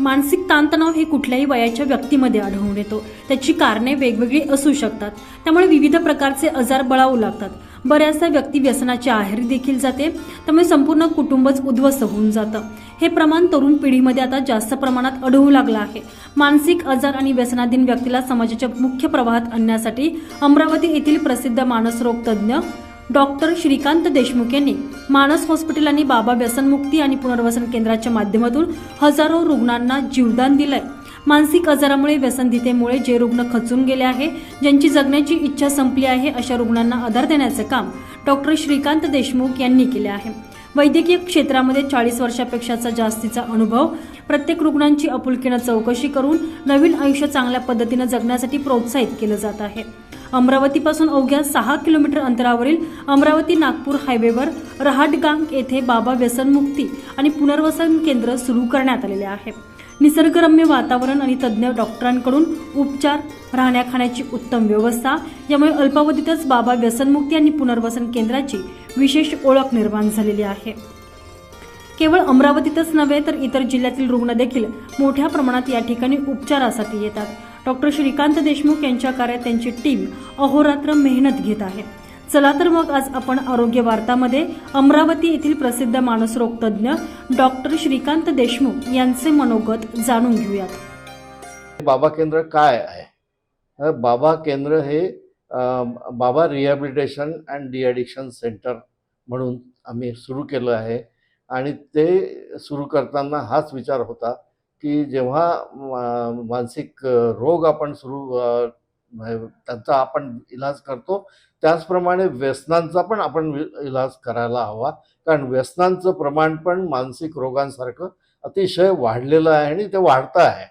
मानसिक ताणतणाव हे कुठल्याही वयाच्या व्यक्तीमध्ये आढळून येतो. त्याची कारणे वेगवेगळी असू शकतात. त्यामुळे विविध प्रकारचे आजार बळावू लागतात. बऱ्याचदा व्यक्ती व्यसनाच्या आहारी देखील जाते. त्यामुळे संपूर्ण कुटुंबच उद्ध्वस्त होऊन जातं. हे प्रमाण तरुण पिढीमध्ये आता जास्त प्रमाणात आढळू लागलं आहे. मानसिक आजार आणि व्यसनाधीन व्यक्तीला समाजाच्या मुख्य प्रवाहात आणण्यासाठी अमरावती येथील प्रसिद्ध मानसरोग तज्ज्ञ डॉक्टर श्रीकांत देशमुख यांनी मानस हॉस्पिटल आणि बाबा व्यसनमुक्ती आणि पुनर्वसन केंद्राच्या माध्यमातून हजारो रुग्णांना जीवदान दिलंय. मानसिक आजारामुळे व्यसनधितेमुळे जे रुग्ण खचून गेले आहे ज्यांची जगण्याची इच्छा संपली आहे अशा रुग्णांना आधार देण्याचं काम डॉक्टर श्रीकांत देशमुख यांनी केले आहे. वैद्यकीय क्षेत्रामध्ये चाळीस वर्षापेक्षाचा जास्तीचा अनुभव प्रत्येक रुग्णांची आपुलकीनं चौकशी करून नवीन आयुष्य चांगल्या पद्धतीनं जगण्यासाठी प्रोत्साहित केलं जात आहे. अमरावतीपासून अवघ्या सहा किलोमीटर अंतरावरील अमरावती नागपूर हायवेवर रहाटगांग येथे बाबा व्यसनमुक्ती आणि पुनर्वसन केंद्र सुरू करण्यात आलेले आहे. निसर्गरम्य वातावरण आणि तज्ज्ञ डॉक्टरांकडून उपचार राहण्या खाण्याची उत्तम व्यवस्था यामुळे अल्पावधीतच बाबा व्यसनमुक्ती आणि पुनर्वसन केंद्राची विशेष ओळख निर्माण झालेली आहे. केवळ अमरावतीतच नव्हे तर इतर जिल्ह्यातील रुग्ण देखील मोठ्या प्रमाणात या ठिकाणी उपचारासाठी येतात. डॉक्टर श्रीकांत देशमुख यांच्या कार्यात त्यांची टीम अहोरात्र मेहनत घेत आहे. चला तर मग आज आपण आरोग्य वार्तामध्ये अमरावती येथील प्रसिद्ध मानसरोग तज्ज्ञ डॉक्टर श्रीकांत देशमुख यांचे मनोगत जाणून घेऊयात. बाबा केंद्र काय आहे? बाबा केंद्र हे बाबा रिहॅबिलिटेशन अँड डिॲडिक्शन सेंटर म्हणून आम्ही सुरू केलं आहे. आणि ते सुरू करताना हाच विचार होता की जेव्हा मानसिक रोग आपण सुरू त्यांचा आपण इलाज करतो त्याचप्रमाणे व्यसनांचा पण आपण वि- इलाज करायला हवा. कारण व्यसनांचं प्रमाण पण मानसिक रोगांसारखं अतिशय वाढलेलं आहे आणि ते वाढतं आहे.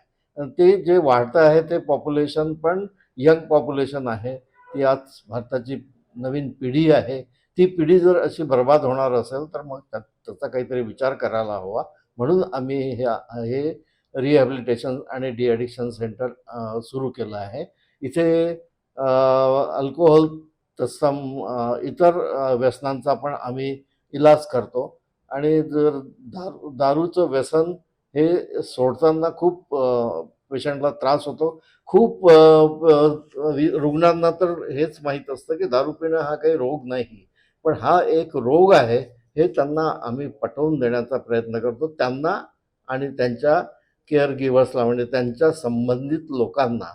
ते जे वाढतं आहे ते पॉप्युलेशन पण यंग पॉप्युलेशन आहे. ती आज भारताची नवीन पिढी आहे. ती पिढी जर अशी बर्बाद होणार असेल तर मग त्या- त्याचा काहीतरी विचार करायला हवा. म्हणून आम्ही हे हे रिहॅबिलिटेशन आणि डिॲडिक्शन सेंटर सुरू केलं आहे. इथे अल्कोहोल तत्सम इतर व्यसनांचा पण आम्ही इलाज करतो. आणि जर दारू दारूचं व्यसन हे सोडताना खूप पेशंटला त्रास होतो. खूप रुग्णांना तर हेच माहीत असतं की दारू पिणं हा काही रोग नाही. पण हा एक रोग आहे हे त्यांना आम्ही पटवून देण्याचा प्रयत्न करतो. त्यांना आणि त्यांच्या केअर गिव्हर्सला म्हणजे त्यांच्या संबंधित लोकांना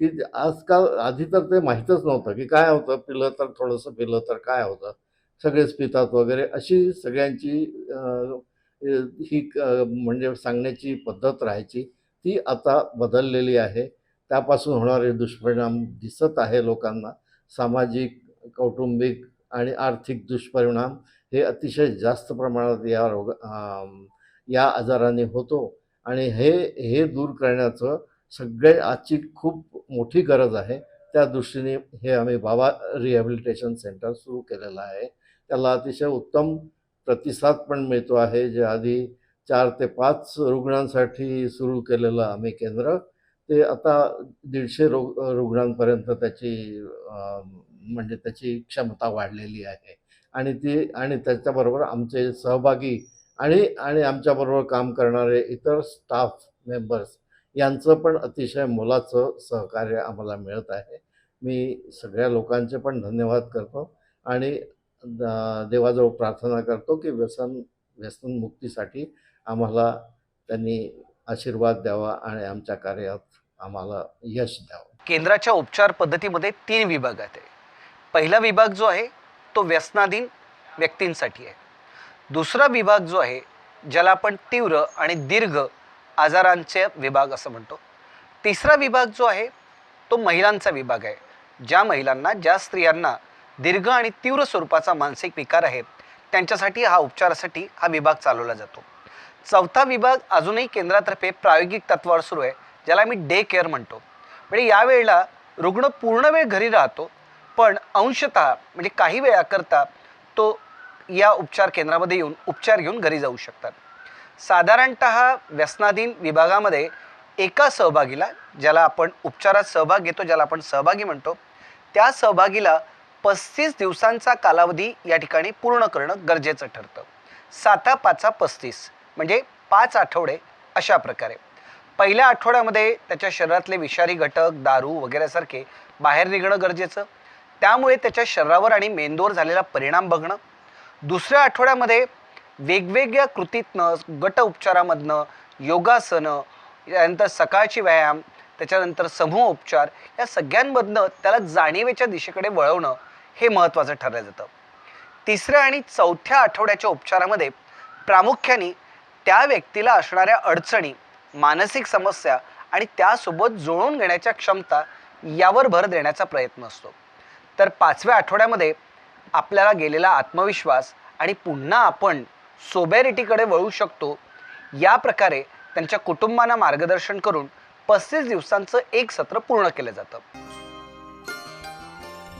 की आजकाल आधी तर ते माहीतच नव्हतं की काय होतं पिलं तर थोडंसं पिलं तर काय होतं सगळेच पितात वगैरे अशी सगळ्यांची ही म्हणजे सांगण्याची पद्धत राहायची ती आता बदललेली आहे. त्यापासून होणारे दुष्परिणाम दिसत आहे लोकांना. सामाजिक कौटुंबिक आणि आर्थिक दुष्परिणाम हे अतिशय जास्त प्रमाणात या रोग या आजाराने होतो. आणि हे हे दूर करण्याचं सगळे आजची खूप मोठी गरज आहे. त्या दृष्टीने हे आम्ही बाबा रिहॅबिलिटेशन सेंटर सुरू केलेलं आहे. त्याला अतिशय उत्तम प्रतिसाद पण मिळतो आहे. जे आधी चार ते पाच रुग्णांसाठी सुरू केलेलं आम्ही केंद्र. ते आता दीडशे रोग रुग्णांपर्यंत त्याची म्हणजे त्याची क्षमता वाढलेली आहे. आणि ती आणि त्याच्याबरोबर आमचे सहभागी आणि आणि आमच्याबरोबर काम करणारे इतर स्टाफ मेंबर्स यांचं पण अतिशय मोलाचं सहकार्य आम्हाला मिळत आहे. मी सगळ्या लोकांचे पण धन्यवाद करतो आणि द- देवाजवळ प्रार्थना करतो की व्यसन व्यसनमुक्तीसाठी आम्हाला त्यांनी आशीर्वाद द्यावा आणि आमच्या कार्यात आम्हाला यश द्यावं. केंद्राच्या उपचार पद्धतीमध्ये तीन विभाग आहेत पहिला विभाग जो आहे तो व्यसनाधीन व्यक्तींसाठी आहे. दुसरा विभाग जो आहे ज्याला आपण तीव्र आणि दीर्घ आजारांचे विभाग असं म्हणतो. तिसरा विभाग जो आहे तो महिलांचा विभाग आहे. ज्या महिलांना ज्या स्त्रियांना दीर्घ आणि तीव्र स्वरूपाचा मानसिक विकार आहे त्यांच्यासाठी हा उपचारासाठी हा विभाग चालवला जातो. चौथा विभाग अजूनही केंद्रातर्फे प्रायोगिक तत्वावर सुरू आहे ज्याला आम्ही डे केअर म्हणतो. म्हणजे यावेळेला रुग्ण पूर्ण वेळ घरी राहतो पण अंशतः म्हणजे काही वेळाकरता तो या उपचार केंद्रामध्ये येऊन उपचार घेऊन घरी जाऊ शकतात. साधारणत व्यसनाधीन विभागामध्ये एका सहभागीला ज्याला आपण उपचारात सहभाग घेतो ज्याला आपण सहभागी म्हणतो त्या सहभागीला पस्तीस दिवसांचा कालावधी या ठिकाणी पूर्ण करणं गरजेचं ठरतं. साता पाचा पस्तीस म्हणजे पाच आठवडे अशा प्रकारे. पहिल्या आठवड्यामध्ये त्याच्या शरीरातले विषारी घटक दारू वगैरेसारखे बाहेर निघणं गरजेचं. त्यामुळे त्याच्या शरीरावर आणि मेंदूवर झालेला परिणाम बघणं दुसऱ्या आठवड्यामध्ये वेगवेगळ्या कृतीतनं गट उपचारामधनं योगासनं यानंतर सकाळची व्यायाम त्याच्यानंतर समूह उपचार या सगळ्यांमधनं त्याला जाणीवेच्या दिशेकडे वळवणं हे महत्त्वाचं ठरलं जातं. तिसऱ्या आणि चौथ्या आठवड्याच्या उपचारामध्ये प्रामुख्याने त्या व्यक्तीला असणाऱ्या अडचणी मानसिक समस्या आणि त्यासोबत जुळवून घेण्याच्या क्षमता यावर भर देण्याचा प्रयत्न असतो. तर पाचव्या आठवड्यामध्ये आपल्याला गेलेला आत्मविश्वास आणि पुन्हा आपण सोबॅरिटीकडे वळू शकतो या प्रकारे त्यांच्या कुटुंबांना मार्गदर्शन करून पस्तीस दिवसांचं एक सत्र पूर्ण केलं जातं.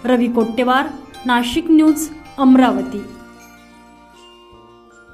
रवी कोट्टेवार नाशिक न्यूज अमरावती.